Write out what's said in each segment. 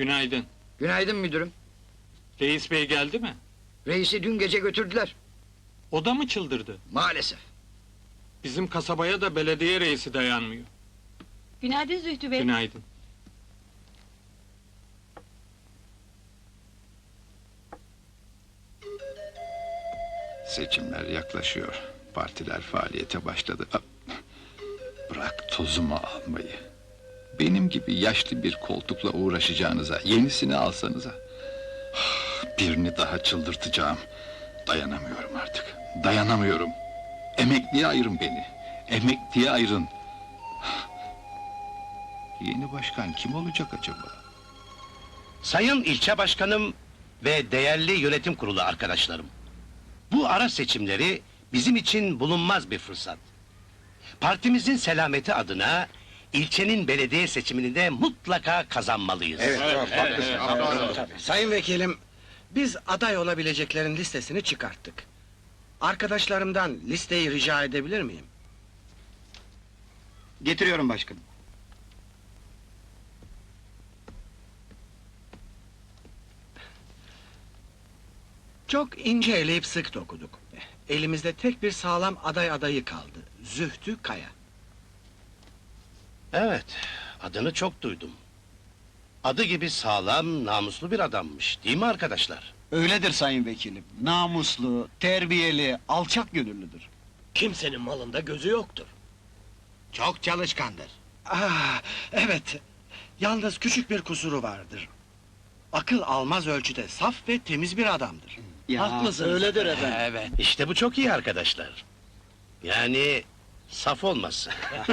Günaydın. Günaydın müdürüm. Reis bey geldi mi? Reisi dün gece götürdüler. O da mı çıldırdı? Maalesef. Bizim kasabaya da belediye reisi dayanmıyor. Günaydın Zühtü Bey. Günaydın. Seçimler yaklaşıyor. Partiler faaliyete başladı. Ap, Bırak tozumu almayı. Benim gibi yaşlı bir koltukla uğraşacağınıza yenisini alsanıza. Birini daha çıldırtacağım. Dayanamıyorum artık. Dayanamıyorum. Emekliye ayırın beni. Emekliye ayırın. Yeni başkan kim olacak acaba? Sayın ilçe başkanım ve değerli yönetim kurulu arkadaşlarım. Bu ara seçimleri bizim için bulunmaz bir fırsat. Partimizin selameti adına ilçenin belediye seçimini de mutlaka kazanmalıyız. Sayın vekilim, biz aday olabileceklerin listesini çıkarttık. Arkadaşlarımdan listeyi rica edebilir miyim? Getiriyorum başkanım. Çok ince eleyip sık dokuduk. Elimizde tek bir sağlam aday adayı kaldı. Zühtü Kaya. Evet, adını çok duydum. Adı gibi sağlam, namuslu bir adammış, değil mi arkadaşlar? Öyledir sayın vekilim. Namuslu, terbiyeli, alçak gönüllüdür. Kimsenin malında gözü yoktur. Çok çalışkandır. Ah, evet. Yalnız küçük bir kusuru vardır. Akıl almaz ölçüde saf ve temiz bir adamdır. Haklısınız. Öyledir efendim. Evet. İşte bu çok iyi arkadaşlar. Yani saf olmasın.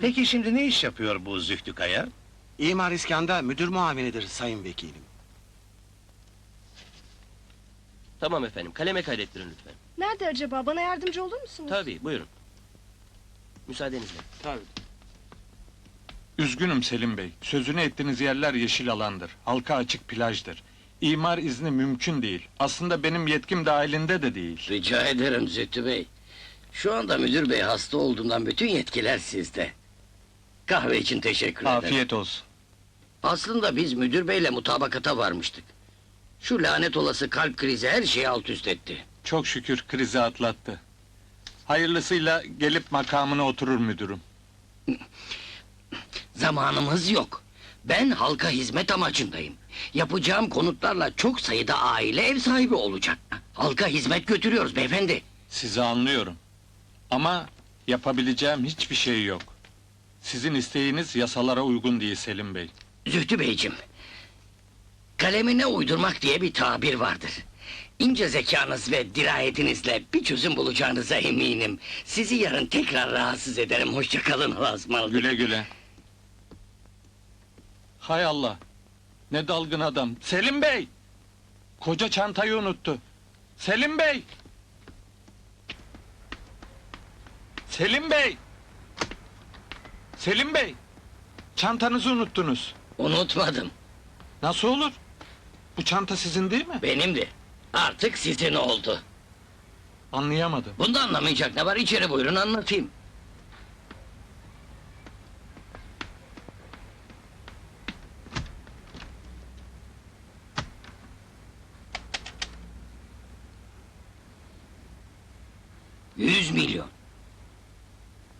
Peki şimdi ne iş yapıyor bu Zühtü Kaya? İmar İskan'da müdür muavinidir sayın vekilim. Tamam efendim, kaleme kaydettirin lütfen. Nerede acaba? Bana yardımcı olur musunuz? Tabii, buyurun. Müsaadenizle. Tabii. Üzgünüm Selim Bey. Sözünü ettiğiniz yerler yeşil alandır. Halka açık plajdır. İmar izni mümkün değil. Aslında benim yetkim dahilinde de değil. Rica ederim Zühtü Bey. Şu anda müdür bey hasta olduğundan bütün yetkiler sizde. Kahve için teşekkür ederim. Afiyet olsun. Aslında biz müdür beyle mutabakata varmıştık. Şu lanet olası kalp krizi her şeyi alt üst etti. Çok şükür krizi atlattı. Hayırlısıyla gelip makamına oturur müdürüm. Zamanımız yok. Ben halka hizmet amacındayım. Yapacağım konutlarla çok sayıda aile ev sahibi olacak. Halka hizmet götürüyoruz beyefendi. Sizi anlıyorum. Ama yapabileceğim hiçbir şey yok. Sizin isteğiniz yasalara uygun değil Selim Bey. Zühtü Beyciğim, kalemine uydurmak diye bir tabir vardır. İnce zekanız ve dirayetinizle bir çözüm bulacağınıza eminim. Sizi yarın tekrar rahatsız ederim. Hoşça kalın, ısmarladık. Güle güle. Hay Allah! Ne dalgın adam! Selim Bey! Koca çantayı unuttu. Selim Bey! Selim Bey! Selim Bey! Çantanızı unuttunuz. Unutmadım, Nasıl olur? Bu çanta sizin değil mi? benimdi. Artık sizin oldu. Anlayamadım. Bunda anlamayacak ne var? İçeri buyurun anlatayım. Yüz milyon.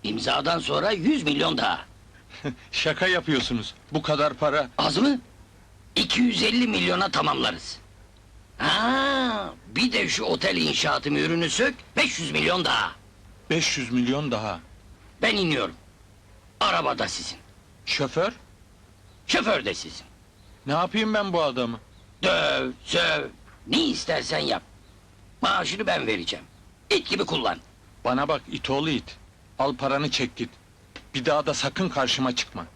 İmzadan sonra yüz milyon daha. Şaka yapıyorsunuz. Bu kadar para. Az mı? 250 milyona tamamlarız. Ha, bir de şu otel inşaatı ürünü sök, 500 milyon daha. 500 milyon daha. Ben iniyorum. Araba da sizin. Şoför? Şoför de sizin. Ne yapayım ben bu adamı? Döv, söv, ne istersen yap. Maaşını ben vereceğim. İt gibi kullan. Bana bak itoğlu it. Al paranı çek git. Bir daha da sakın karşıma çıkma.